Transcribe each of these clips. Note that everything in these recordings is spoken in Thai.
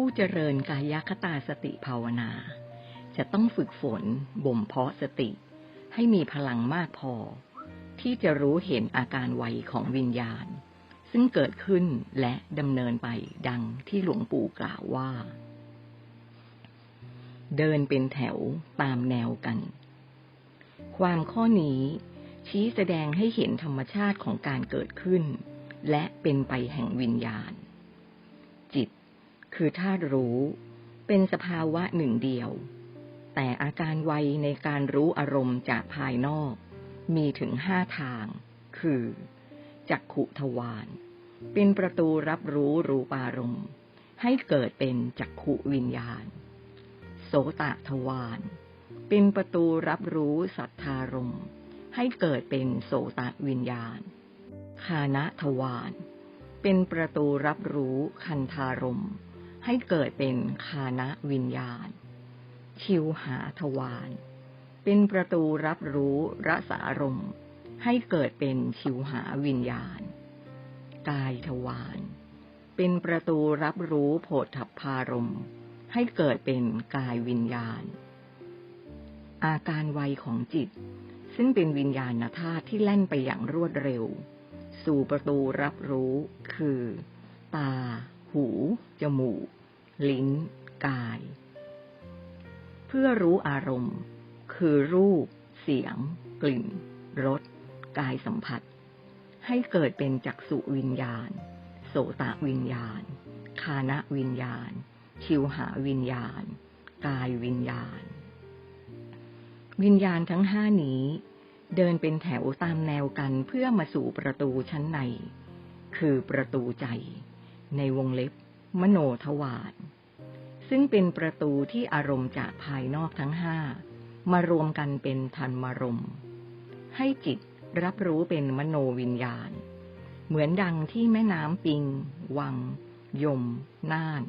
ผู้เจริญกายคตาสติภาวนา จะต้องฝึกฝนบ่มเพาะสติ ให้มีพลังมากพอ ที่จะรู้เห็นอาการไวของวิญญาณ ซึ่งเกิดขึ้นและดำเนินไปดังที่หลวงปู่กล่าวว่า เดินเป็นแถวตามแนวกัน ความข้อนี้ชี้แสดงให้เห็นธรรมชาติของการเกิดขึ้น และเป็นไปแห่งวิญญาณ คือธาตุรู้ เป็นสภาวะหนึ่งเดียว แต่อาการไวในการรู้อารมณ์จากภายนอก มีถึงห้าทาง คือจักขุทวารเป็นประตูรับรู้รูปารมณ์ให้เกิดเป็นจักขุวิญญาณ โสตะทวารเป็นประตูรับรู้สัทธารมณ์ให้เกิดเป็นโสตะวิญญาณ คานะทวารเป็นประตูรับรู้คันธารมณ์ ให้เกิดเป็นคานะวิญญาณ ชิวหาทวารเป็นประตูรับรู้รสารมณ์ให้เกิดเป็นชิวหาวิญญาณ กายทวารเป็นประตูรับรู้โผฏฐัพพารมณ์ให้เกิดเป็นกายวิญญาณ อาการไวของจิต ซึ่งเป็นวิญญาณธาตุที่แล่นไปอย่างรวดเร็ว สู่ประตูรับรู้คือ ตา หู จมูก ลิ้น กาย เพื่อรู้อารมณ์ คือรูป เสียง กลิ่น รส กายสัมผัส ให้เกิดเป็นจักษุวิญญาณ โสตวิญญาณ คานะวิญญาณ ชิวหาวิญญาณ กายวิญญาณ วิญญาณทั้งห้านี้ เดินเป็นแถวตามแนวกันเพื่อมาสู่ประตูชั้นใน คือประตูใจ ในวงเล็บมโนทวาร ซึ่งเป็นประตูที่อารมณ์จากภายนอกทั้งห้ามารวมกันเป็นธันมารมให้จิตรับรู้เป็นมโนวิญญาณ เหมือนดังที่แม่น้ำปิง วัง ยม น่าน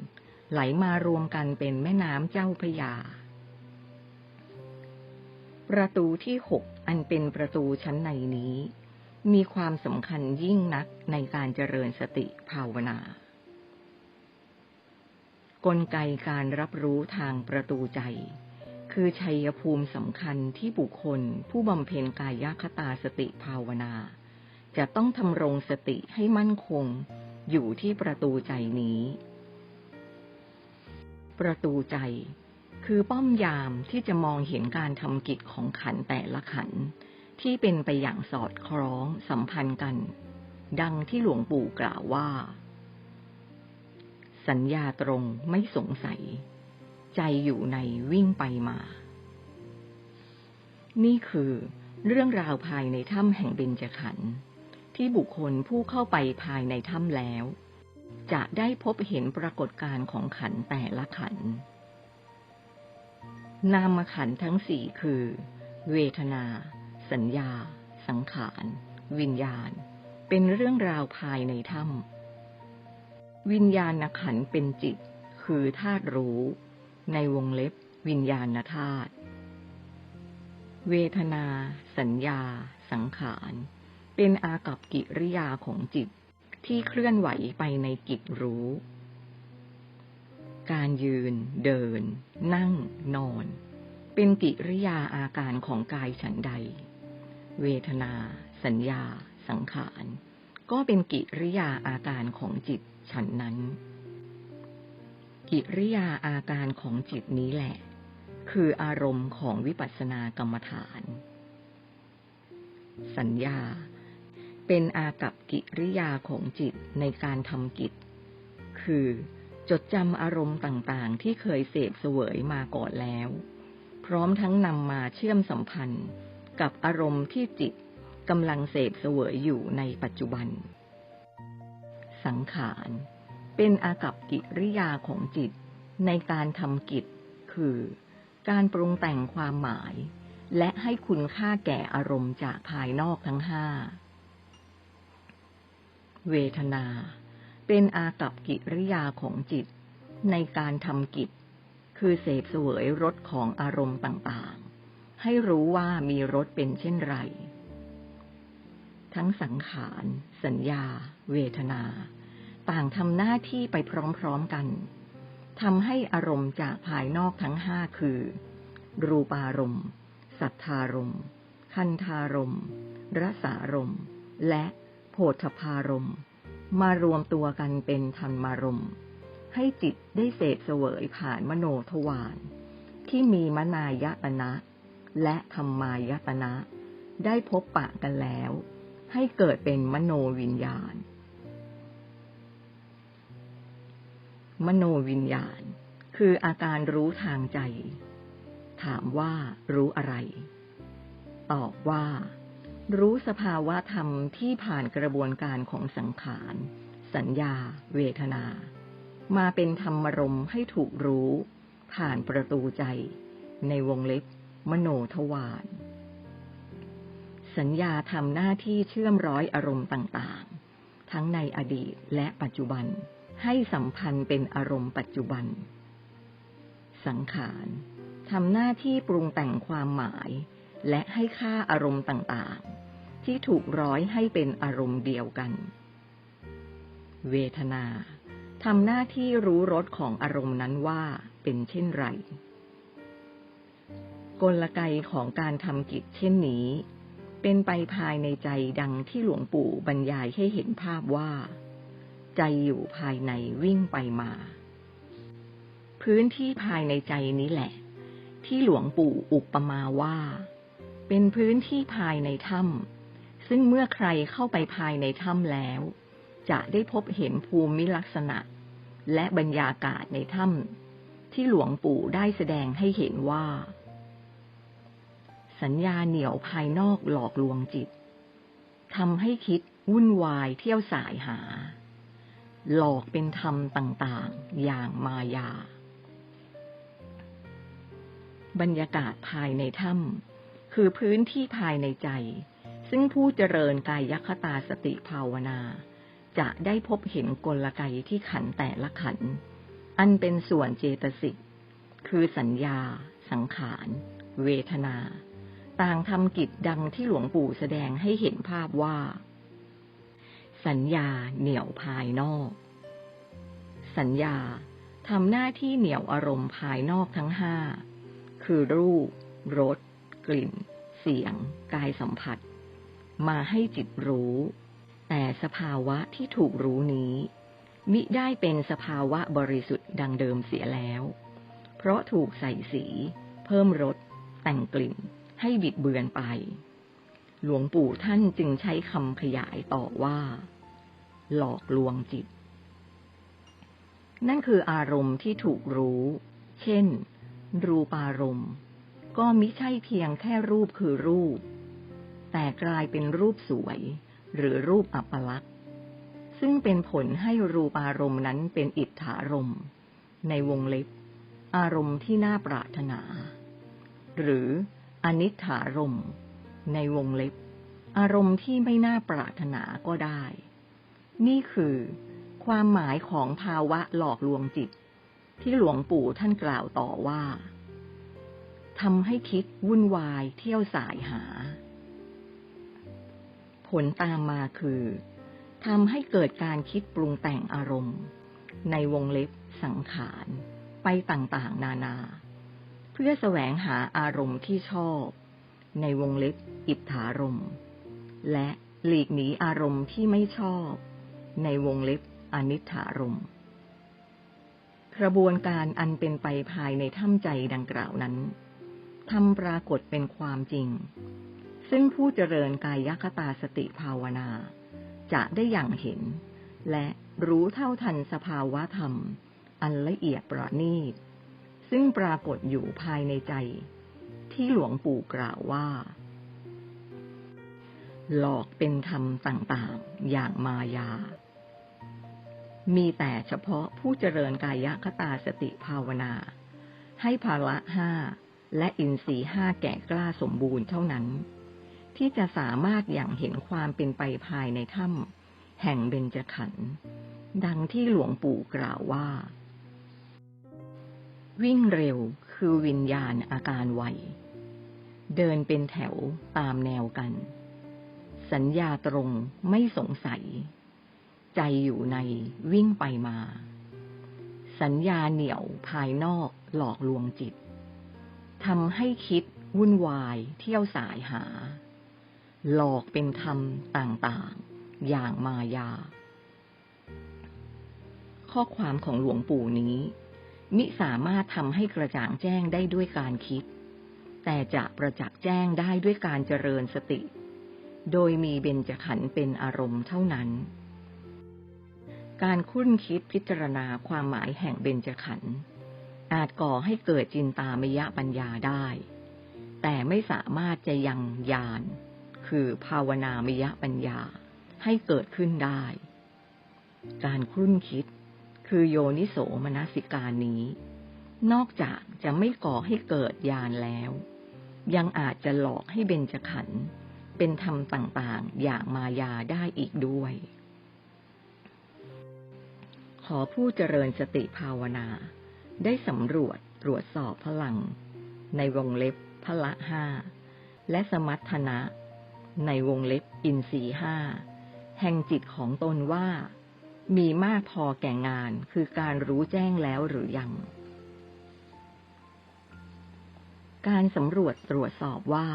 ไหลมารวมกันเป็นแม่น้ำเจ้าพยา ประตูที่หกอันเป็นประตูชั้นในนี้ มีความสำคัญยิ่งนักในการเจริญสติภาวนา กลไกการรับรู้ทางประตูใจ คือชัยภูมิสำคัญที่บุคคลผู้บำเพ็ญกายคตาสติภาวนา จะต้องทำรงสติให้มั่นคงอยู่ที่ประตูใจนี้ ประตูใจ คือป้อมยามที่จะมองเห็นการทำกิจของขันแต่ละขัน ที่เป็นไปอย่างสอดคล้องสัมพันธ์กัน ดังที่หลวงปู่กล่าวว่า สัญญาตรงไม่สงสัย ใจอยู่ในวิ่งไปมา นี่คือเรื่องราวภายในถ้ำแห่งเบญจขันธ์ที่บุคคลผู้เข้าไปภายในถ้ำแล้ว จะได้พบเห็นปรากฏการณ์ของขันแต่ละขัน นามขันทั้งสี่คือ เวทนา สัญญา สังขาร วิญญาณ เป็นเรื่องราวภายในถ้ำ วิญญาณขันเป็นจิต คือธาตุรู้ ในวงเล็บ วิญญาณธาตุเวทนา สัญญา สังขาร เป็นอากับกิริยาของจิตที่เคลื่อนไหวไปในกิจรู้ การยืน เดิน นั่ง นอน เป็นกิริยาอาการของกายฉันใด เวทนา สัญญา สังขาร ก็เป็นกิริยาอาการของจิต ฉันนั้น กิริยาอาการของจิตนี้แหละ คืออารมณ์ของวิปัสสนากรรมฐาน สัญญา เป็นอากับกิริยาของจิตในการทำกิจ คือจดจำอารมณ์ต่างๆ ที่เคยเสพเสวยมาก่อนแล้ว พร้อมทั้งนำมาเชื่อมสัมพันธ์กับอารมณ์ที่จิตกำลังเสพเสวยอยู่ในปัจจุบัน สังขารเป็นอากับกิริยาของจิต ในการทำกิจ คือ การปรุงแต่งความหมาย และให้คุณค่าแก่อารมณ์จากภายนอกทั้งห้า เวทนา เป็นอากับกิริยาของจิต ในการทำกิจ คือเสพเสวยรสของอารมณ์ต่างๆ ให้รู้ว่ามีรสเป็นเช่นไร ทั้งสังขาร สัญญา เวทนา ต่างทำหน้าที่ไปพร้อมๆกันทำให้อารมณ์จากภายนอกทั้งห้าคือ รูปารมณ์ สัทธารมณ์ คันธารมณ์ รสารมณ์ และโผฏฐารมณ์ มารวมตัวกันเป็นธรรมารมณ์ ให้จิตได้เสพเสวยผ่านมโนทวารที่มีมนายตนะ และธรรมายตนะ ได้พบปะกันแล้ว ให้เกิดเป็นมโนวิญญาณ มโนวิญญาณ คืออาการรู้ทางใจ ถามว่ารู้อะไร ตอบว่า รู้สภาวะธรรมที่ผ่านกระบวนการของสังขาร สัญญา เวทนา มาเป็นธรรมรมให้ถูกรู้ ผ่านประตูใจ ในวงเล็บ มโนทวาร สัญญาทำหน้าที่เชื่อมร้อยอารมณ์ต่างๆ ทั้งในอดีตและปัจจุบัน ให้สัมพันธ์เป็นอารมณ์ปัจจุบัน สังขารทำหน้าที่ปรุงแต่งความหมาย และให้ค่าอารมณ์ต่างๆ ที่ถูกร้อยให้เป็นอารมณ์เดียวกัน เวทนาทำหน้าที่รู้รสของอารมณ์นั้นว่าเป็นเช่นไร กลไกของการทำกิจเช่นนี้ เป็นไปภายในใจดังที่หลวงปู่บรรยายให้เห็นภาพว่า ใจอยู่ภายในวิ่งไปมา พื้นที่ภายในใจนี้แหละ ที่หลวงปู่อุปมาว่า เป็นพื้นที่ภายในถ้ำซึ่งเมื่อใครเข้าไปภายในถ้ำแล้ว จะได้พบเห็นภูมิลักษณะ และบรรยากาศในถ้ำที่หลวงปู่ได้แสดงให้เห็นว่า สัญญาเหนี่ยวภายนอกหลอกลวงจิตทำให้คิดวุ่นวายเที่ยวสายหา หลอกเป็นธรรมต่างๆ อย่างมายา บรรยากาศภายในถ้ำคือพื้นที่ภายในใจ ซึ่งผู้เจริญกายคตาสติภาวนา จะได้พบเห็นกลไกที่ขันแต่ละขัน อันเป็นส่วนเจตสิก คือสัญญา สังขาร เวทนา ต่างทำกิจดังที่หลวงปู่แสดงให้เห็นภาพว่า สัญญาเหนี่ยวภายนอก สัญญาทำหน้าที่เหนี่ยวอารมณ์ภายนอกทั้งห้า คือรูป รส กลิ่น เสียง กายสัมผัส มาให้จิตรู้ แต่สภาวะที่ถูกรู้นี้ มิได้เป็นสภาวะบริสุทธิ์ดังเดิมเสียแล้ว เพราะถูกใส่สี เพิ่มรส แต่งกลิ่น ให้บิดเบือนไป หลวงปู่ท่านจึงใช้คำขยายต่อว่า หลอกลวงจิต นั่นคืออารมณ์ที่ถูกรู้ เช่น รูปารมณ์ ก็มิใช่เพียงแค่รูปคือรูป แต่กลายเป็นรูปสวย หรือรูปอัปลักษณ์ ซึ่งเป็นผลให้รูปารมณ์นั้นเป็นอิทธารมณ์ในวงเล็บ อารมณ์ที่น่าปรารถนา หรือ อนิถารมในวงเล็บ อารมณ์ที่ไม่น่าปรารถนาก็ได้ นี่คือความหมายของภาวะหลอกลวงจิต ที่หลวงปู่ท่านกล่าวต่อว่าทำให้คิดวุ่นวายเที่ยวสายหา ผลตามมาคือทำให้เกิดการคิดปรุงแต่งอารมณ์ ในวงเล็บสังขาร ไปต่างๆ นานาเพื่อแสวงหาอารมณ์ที่ชอบ ในวงเล็บอิทธารมณ์และหลีกหนีอารมณ์ที่ไม่ชอบ ในวงเล็บอนิถารมณ์กระบวนการอันเป็นไปภายในถ้ำใจดังกล่าวนั้นทำปรากฏเป็นความจริง ซึ่งผู้เจริญกายคตาสติภาวนา จะได้อย่างเห็น และรู้เท่าทันสภาวะธรรม อันละเอียดประณีต ซึ่งปรากฏอยู่ภายในใจ ที่หลวงปู่กล่าวว่า หลอกเป็นธรรมต่างๆ อย่างมายา มีแต่เฉพาะผู้เจริญกายคตาสติภาวนา ให้ภาละห้าและอินทรีห้าแก่กล้าสมบูรณ์เท่านั้น ที่จะสามารถอย่างเห็นความเป็นไปภายในถ้ำแห่งเบญจขันธ์ดังที่หลวงปู่กล่าวว่า วิ่งเร็วคือวิญญาณอาการไว เดินเป็นแถวตามแนวกัน สัญญาตรงไม่สงสัย ใจอยู่ในวิ่งไปมา สัญญาเหนี่ยวภายนอกหลอกลวงจิตทำให้คิดวุ่นวายเที่ยวสายหา หลอกเป็นธรรมต่างๆ อย่างมายา ข้อความของหลวงปู่นี้ มิสามารถทำให้กระจ่างแจ้งได้ด้วยการคิด แต่จะประจักษ์แจ้งได้ด้วยการเจริญสติ โดยมีเบญจขันธ์เป็นอารมณ์เท่านั้น การคุ้นคิดพิจารณาความหมายแห่งเบญจขันธ์อาจก่อให้เกิดจินตามยะปัญญาได้ แต่ไม่สามารถจะยังญาณคือภาวนามยะปัญญาให้เกิดขึ้นได้ การคุ้นคิด คือโยนิโสมนสิการนี้ นอกจากจะไม่ก่อให้เกิดญาณแล้ว ยังอาจจะหลอกให้เบญจขันธ์เป็นธรรมต่างๆ อย่างมายาได้อีกด้วย ขอผู้เจริญสติภาวนา ได้สำรวจตรวจสอบพลัง ในวงเล็บพละห้า และสมัทนะ ในวงเล็บอินทรีห้า แห่งจิตของตนว่า มีมากพอแก่งานคือการรู้แจ้งแล้วหรือยัง การสำรวจตรวจสอบว่า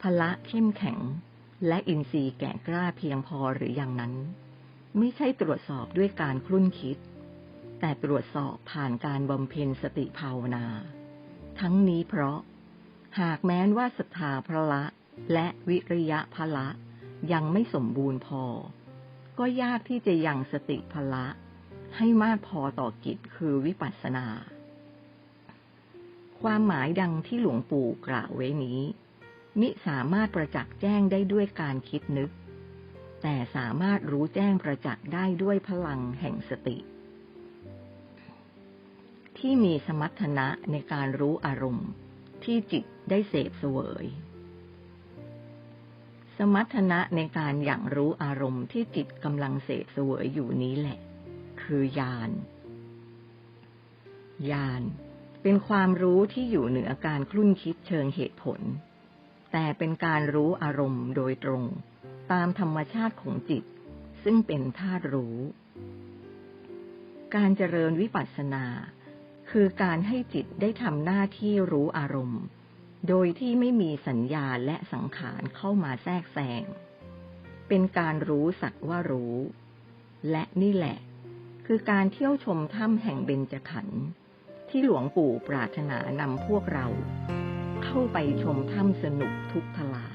พละเข้มแข็ง และอินทรีย์แก่กล้าเพียงพอหรือยังนั้น ไม่ใช่ตรวจสอบด้วยการคลุ่นคิด แต่ตรวจสอบผ่านการบำเพ็ญสติภาวนา ทั้งนี้เพราะ หากแม้นว่าศรัทธาพละและวิริยะพละยังไม่สมบูรณ์พอ ก็ยากที่จะยังสติพละ ให้มากพอต่อกิจคือวิปัสสนา ความหมายดังที่หลวงปู่กล่าวไว้นี้ มิสามารถประจักษ์แจ้งได้ด้วยการคิดนึก แต่สามารถรู้แจ้งประจักษ์ได้ด้วยพลังแห่งสติ ที่มีสมรรถนะในการรู้อารมณ์ที่จิตได้เสพเสวย สมรรถนะในการอย่างรู้อารมณ์ที่จิตกำลังเสพสวยอยู่นี้แหละ คือญาณญาณเป็นความรู้ที่อยู่เหนือการคลุ่นคิดเชิงเหตุผล แต่เป็นการรู้อารมณ์โดยตรง ตามธรรมชาติของจิต ซึ่งเป็นธาตุรู้ การเจริญวิปัสสนา คือการให้จิตได้ทำหน้าที่รู้อารมณ์ โดยที่ไม่มีสัญญาและสังขารเข้ามาแทรกแซง เป็นการรู้สักว่ารู้ และนี่แหละ คือการเที่ยวชมถ้ำแห่งเบญจขันธ์ที่หลวงปู่ปรารถนานำพวกเรา เข้าไปชมถ้ำสนุกทุกทลา